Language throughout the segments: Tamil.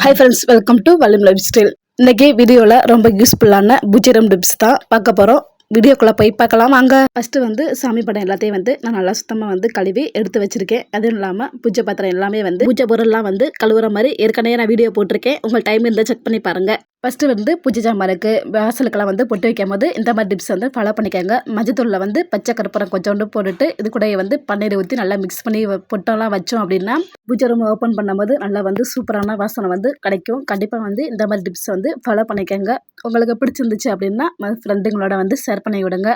Hi friends welcome to Vallam lifestyle இன்னைக்கு வீடியோவில் ரொம்ப யூஸ்ஃபுல்லான புஜிரம் டிப்ஸ் தான் பார்க்க போகிறோம் வீடியோக்குள்ளே போய் பார்க்கலாம். வாங்க. ஃபஸ்ட்டு வந்து சாமி படம் எல்லாத்தையும் வந்து நான் நல்லா சுத்தமாக வந்து கழுவி எடுத்து வச்சுருக்கேன். அதுவும் இல்லாமல் பூஜை பாத்திரம் எல்லாமே வந்து பூஜை பொருள்லாம் வந்து கழுவுற மாதிரி ஏற்கனவே நான் வீடியோ போட்டிருக்கேன். உங்கள் டைம் இருந்தால் செக் பண்ணி பாருங்கள் ஃபஸ்ட்டு வந்து பூஜை ஜாமானுக்கு வாசலுக்கெல்லாம் வந்து பொட்டு வைக்கும் போது இந்த மாதிரி டிப்ஸ் வந்து ஃபாலோ பண்ணிக்கோங்க. மஞ்சத்தூளில் வந்து பச்சை கருப்பரம் கொஞ்சோண்டு போட்டுட்டு இது கூட வந்து பன்னீர் ஊற்றி நல்லா மிக்ஸ் பண்ணி பொட்டெல்லாம் வச்சோம் அப்படின்னா பூஜை ரூம் ஓப்பன் பண்ணும்போது நல்லா வந்து சூப்பரான வாசனை வந்து கிடைக்கும். கண்டிப்பாக வந்து இந்த மாதிரி டிப்ஸ் வந்து ஃபாலோ பண்ணிக்கோங்க. உங்களுக்கு பிடிச்சிருந்துச்சு அப்படின்னா ஃப்ரெண்டுங்களோட வந்து ஷேர் பண்ணி விடுங்க.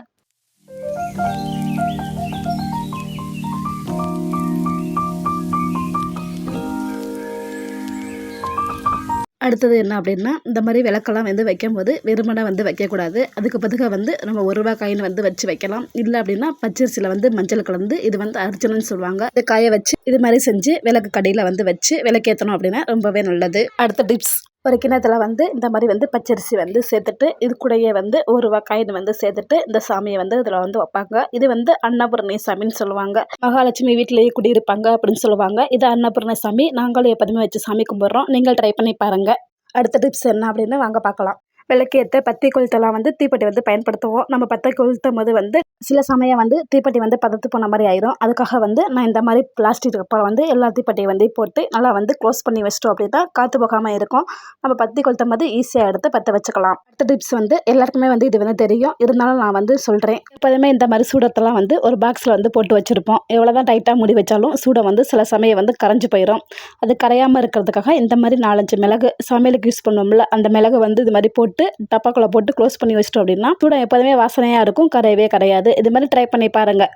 அடுத்தது என்ன அப்படின்னா இந்த மாதிரி விளக்கெல்லாம் வந்து வைக்கும்போது வெறுமனை வந்து வைக்கக்கூடாது. அதுக்கு பதிலாக வந்து நம்ம ஒரு ரூபாய் காயின் வந்து வச்சு வைக்கலாம். இல்லை அப்படின்னா பச்சரிசியில் வந்து மஞ்சள் கலந்து இது வந்து அர்ச்சனைன்னு சொல்லுவாங்க. இந்த காயை வச்சு இது மாதிரி செஞ்சு விளக்கு கடையில் வந்து வச்சு விளக்கேற்றணும் அப்படின்னா ரொம்பவே நல்லது. அடுத்த டிப்ஸ். ஒரு கிணத்துல வந்து இந்த மாதிரி வந்து பச்சரிசி வந்து சேர்த்துட்டு இது கூடயே வந்து ஒரு வக்காயின் வந்து சேர்த்துட்டு இந்த சாமியை வந்து இதில் வந்து வைப்பாங்க. இது வந்து அன்னபூரணி சாமின்னு சொல்லுவாங்க. மகாலட்சுமி வீட்டிலேயே குடியிருப்பாங்க அப்படின்னு சொல்லுவாங்க. இது அன்னபூரணி சாமி. நாங்களும் எப்போதுமே வச்சு சாமி கும்பிட்றோம். நீங்கள் ட்ரை பண்ணி பாருங்கள் அடுத்த டிப்ஸ் என்ன அப்படின்னு வாங்க பார்க்கலாம். விளக்கேற்ற பத்தி கொளுத்தெல்லாம் வந்து தீப்பெட்டி வந்து பயன்படுத்துவோம். நம்ம பத்தை கொளுத்தும் போது வந்து சில சமயம் வந்து தீப்பெட்டி வந்து பதத்து போன மாதிரி ஆயிரும். அதுக்காக வந்து நான் இந்த மாதிரி பிளாஸ்டிக் அப்புறம் வந்து எல்லா தீப்பெட்டியும் வந்து போட்டு நல்லா வந்து க்ளோஸ் பண்ணி வச்சிட்டோம் அப்படின்னா காற்று போகாமல் இருக்கும். நம்ம பத்தி கொளுத்தும் போது ஈஸியாக எடுத்து பற்ற வச்சுக்கலாம். அடுத்த டிப்ஸ் வந்து எல்லாருக்குமே வந்து இது வந்து தெரியும். இருந்தாலும் நான் வந்து சொல்கிறேன் எப்போதுமே இந்த மாதிரி சூடத்தெல்லாம் வந்து ஒரு பாக்ஸில் வந்து போட்டு வச்சுருப்போம். எவ்வளோ தான் டைட்டாக மூடி வச்சாலும் சூடை வந்து சில சமயம் வந்து கரைஞ்சு போயிடும் அது கரையாமல் இருக்கிறதுக்காக இந்த மாதிரி நாலஞ்சு மிளகு சமையலுக்கு யூஸ் பண்ணுவோம்ல அந்த மிளகு வந்து இது மாதிரி போட்டு போட்டு டப்பாக்குள்ளே போட்டு க்ளோஸ் பண்ணி வச்சிட்டோம் அப்படின்னா சூடம் எப்போதுமே வாசனையாக இருக்கும் கரையவே கரையாது. இது மாதிரி ட்ரை பண்ணி பாருங்கள்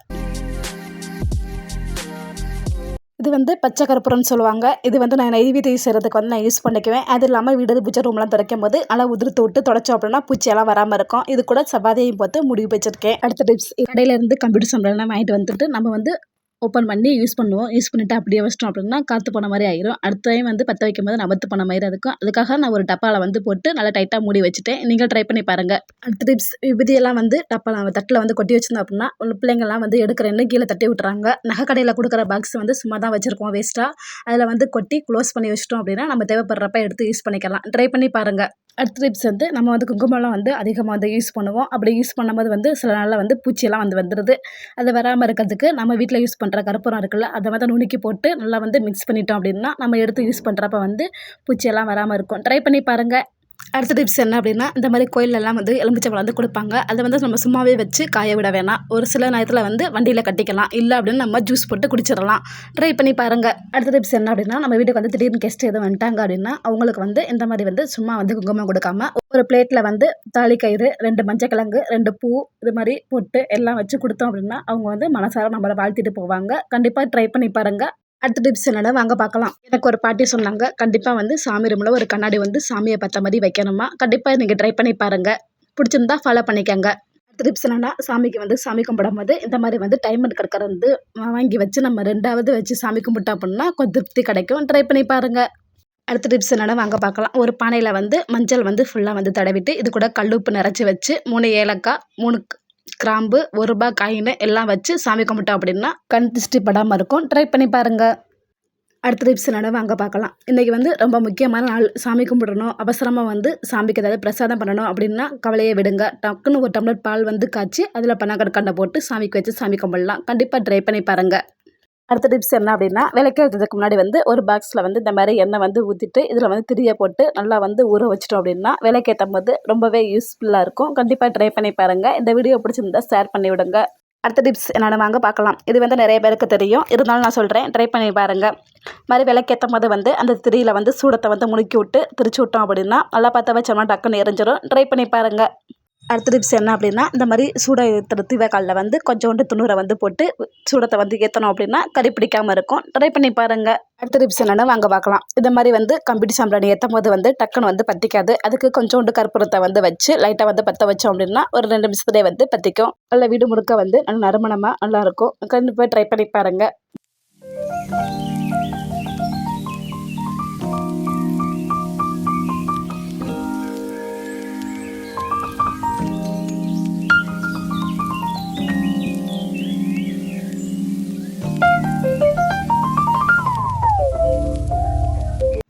இது வந்து பச்சை கற்பூரம்னு சொல்லுவாங்க. இது வந்து நான் நைவேத்தியம் செய்கிறதுக்கு வந்து நான் யூஸ் பண்ணிக்குவேன். அது இல்லாமல் வீடு பூச்சை ரூம்லாம் துடைக்கும் போது நல்லா உதிர்த்து விட்டு தொடச்சோம் அப்படின்னா பூச்சியெல்லாம் வராமல் இருக்கும். இது கூட செவ்வாதையும் பார்த்து முடிவு வச்சிருக்கேன். அடுத்த டிப்ஸ் கடையிலேருந்து கம்ப்யூட்டர் சம்பளம்லாம் வாங்கிட்டு வந்துட்டு நம்ம வந்து ஓப்பன் பண்ணி யூஸ் பண்ணுவோம். யூஸ் பண்ணிவிட்டு அப்படியே வச்சிட்டோம் அப்படின்னா காற்று போன மாதிரி ஆயிரும். அடுத்த டைம் வந்து பற்ற வைக்கும் போது நபத்து போன மாதிரி இருக்கும். அதுக்காக நான் ஒரு டப்பாவில் வந்து போட்டு நல்லா டைட்டாக மூடி வச்சுட்டேன். நீங்கள் ட்ரை பண்ணி பாருங்கள் அடுத்த டிப்ஸ் விபதியெல்லாம் வந்து டப்பாவில் தட்டில் வந்து கொட்டி வச்சிருந்தோம் அப்படின்னா உள்ள பிள்ளைங்கள்லாம் வந்து எடுக்கிறேன்னு கீழே தட்டி விட்டுறாங்க. நகை கடையில் கொடுக்குற பாக்ஸ் வந்து சும்மா தான் வச்சுருக்கோம் வேஸ்ட்டாக அதில் வந்து கொட்டி க்ளோஸ் பண்ணி வச்சிட்டோம் அப்படின்னா நம்ம தேவைப்படுறப்ப எடுத்து யூஸ் பண்ணிக்கலாம். ட்ரை பண்ணி பாருங்கள் அடுத்த டிப்ஸ் வந்து நம்ம வந்து குங்குமம்லாம் வந்து அதிகமாக வந்து யூஸ் பண்ணுவோம். அப்படி யூஸ் பண்ணும்போது வந்து சில நாளில் வந்து பூச்சியெல்லாம் வந்து வந்துடுது அது வராமல் இருக்கிறதுக்கு நம்ம வீட்டில் யூஸ் பண்ண பண்ணுற கற்பூரம் இருக்குல்ல அதை வந்து நுணுக்கி போட்டு நல்லா வந்து மிக்ஸ் பண்ணிட்டோம் அப்படின்னா நம்ம எடுத்து யூஸ் பண்ணுறப்ப வந்து பூச்சியெல்லாம் வராமல் இருக்கும். ட்ரை பண்ணி பாருங்கள் அடுத்த டிப்ஸ் என்ன அப்படின்னா இந்த மாதிரி கோயிலெல்லாம் வந்து எலுமிச்சம்பழம் வந்து கொடுப்பாங்க. அதை வந்து நம்ம சும்மாவே வச்சு காய விட வேணாம். ஒரு சில நேரத்தில் வந்து வண்டியில் கட்டிக்கலாம். இல்லை அப்படின்னு நம்ம ஜூஸ் போட்டு குடிச்சிடலாம். ட்ரை பண்ணி பாருங்கள் அடுத்த டிப்ஸ் என்ன அப்படின்னா நம்ம வீட்டுக்கு வந்து திடீர்னு கெஸ்ட் எதுவும் வந்துட்டாங்க அப்படின்னா அவங்களுக்கு வந்து இந்த மாதிரி வந்து சும்மா வந்து குங்குமம் கொடுக்காம ஒரு பிளேட்டில் வந்து தாலி கயிறு ரெண்டு மஞ்சக்கிழங்கு ரெண்டு பூ இது மாதிரி போட்டு எல்லாம் வச்சு கொடுத்தோம் அப்படின்னா அவங்க வந்து மனசார நம்மளை வாழ்த்திட்டு போவாங்க. கண்டிப்பாக ட்ரை பண்ணி பாருங்கள் அடுத்த டிப்ஸ் என்னென்ன வாங்க பார்க்கலாம். எனக்கு ஒரு பாட்டி சொன்னாங்க கண்டிப்பாக வந்து சாமி ரூமில் ஒரு கண்ணாடி வந்து சாமியை பார்த்த மாதிரி வைக்கணுமா கண்டிப்பாக நீங்கள் ட்ரை பண்ணி பாருங்கள் பிடிச்சிருந்தா ஃபாலோ பண்ணிக்கோங்க. அடுத்த டிப்ஸ் என்னென்னா சாமிக்கு வந்து சாமி கும்பிடும் போது இந்த மாதிரி வந்து டைமர் கிடக்கிற வந்து வாங்கி வச்சு நம்ம ரெண்டாவது வச்சு சாமி கும்பிட்டோம் அப்படின்னா கொஞ்சம் திருப்தி கிடைக்கும். ட்ரை பண்ணி பாருங்கள் அடுத்த டிப்ஸ் என்னென்னா வாங்க பார்க்கலாம். ஒரு பானையில் வந்து மஞ்சள் வந்து ஃபுல்லாக வந்து தடவிட்டு இது கூட கல்லுப்பு நிறச்சி வச்சு மூணு ஏலக்காய் மூணு கிராம்பு ஒரு ரூபாய் காயின் எல்லாம் வச்சு சாமி கும்பிட்டோம் அப்படின்னா கண் திருஷ்டி படாமல் இருக்கும். ட்ரை பண்ணி பாருங்கள் அடுத்த டிப்ஸ் என்னென்ன வாங்க பார்க்கலாம். இன்றைக்கி வந்து ரொம்ப முக்கியமான நாள். சாமி கும்பிடணும். அவசரமாக வந்து சாமிக்கு ஏதாவது பிரசாதம் பண்ணணும் அப்படின்னா கவலையை விடுங்க. டக்குன்னு ஒரு டம்ளர் பால் வந்து காய்ச்சி அதில் பனக்கற்கண்டை போட்டு சாமிக்கு வச்சு சாமி கும்பிடலாம். கண்டிப்பாக ட்ரை பண்ணி பாருங்கள் அடுத்த டிப்ஸ் என்ன அப்படின்னா விளக்கேற்றதுக்கு முன்னாடி வந்து ஒரு பாக்ஸில் வந்து இந்த மாதிரி எண்ணெய் வந்து ஊற்றிட்டு இதில் வந்து திரியை போட்டு நல்லா வந்து ஊற வச்சிட்டோம் அப்படின்னா விளக்கேற்றும் போது ரொம்பவே யூஸ்ஃபுல்லாக இருக்கும். கண்டிப்பாக ட்ரை பண்ணி பாருங்கள் இந்த வீடியோ பிடிச்சிருந்தா ஷேர் பண்ணி விடுங்க. அடுத்த டிப்ஸ் என்னென்ன வாங்க பார்க்கலாம். இது வந்து நிறைய பேருக்கு தெரியும். இருந்தாலும் நான் சொல்கிறேன் ட்ரை பண்ணி பாருங்கள் மாதிரி விளக்கேற்றும் போது வந்து அந்த திரியில் வந்து சூடத்தை வந்து முழுக்கி விட்டு திரிச்சு விட்டோம் அப்படின்னா நல்லா பார்த்தா வச்சோம்னா டக்குன்னு எரிஞ்சிடும் ட்ரை பண்ணி பாருங்கள் அடுத்த டிப்ஸ் என்ன அப்படின்னா இந்த மாதிரி சூட ஏற்றுற தீவக்காலில் வந்து கொஞ்சோண்டு துணுரை வந்து போட்டு சூடத்தை வந்து ஏற்றணும் அப்படின்னா கறி பிடிக்காமல் இருக்கும். ட்ரை பண்ணி பாருங்கள் அடுத்த டிப்ஸ் என்னென்னா வாங்க பார்க்கலாம். இந்த மாதிரி வந்து கம்பிடி சாம்பிராணி ஏற்றும் போது வந்து டக்குன்னு வந்து பற்றிக்காது அதுக்கு கொஞ்சோண்டு கற்பூரத்தை வந்து வச்சு லைட்டாக வந்து பற்ற வச்சோம் அப்படின்னா ஒரு ரெண்டு நிமிஷத்துலேயே வந்து பற்றிக்கும் நல்ல வீடு முழுக்க வந்து நல்ல நறுமணமாக நல்லாயிருக்கும் கண்டிப்பாக ட்ரை பண்ணி பாருங்கள்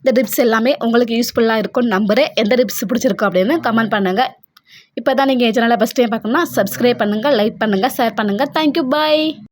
இந்த டிப்ஸ் எல்லாமே உங்களுக்கு யூஸ்ஃபுல்லாக இருக்கும்னு நம்புகிறேன் எந்த டிப்ஸ் பிடிச்சிருக்கும் அப்படின்னு கமெண்ட் பண்ணுங்கள் இப்போ தான் நீங்கள் என் சேனலை ஃபஸ்ட் டைம் பார்க்கணும்னா சப்ஸ்கிரைப் பண்ணுங்கள் லைக் பண்ணுங்கள் ஷேர் பண்ணுங்கள் தேங்க்யூ பாய்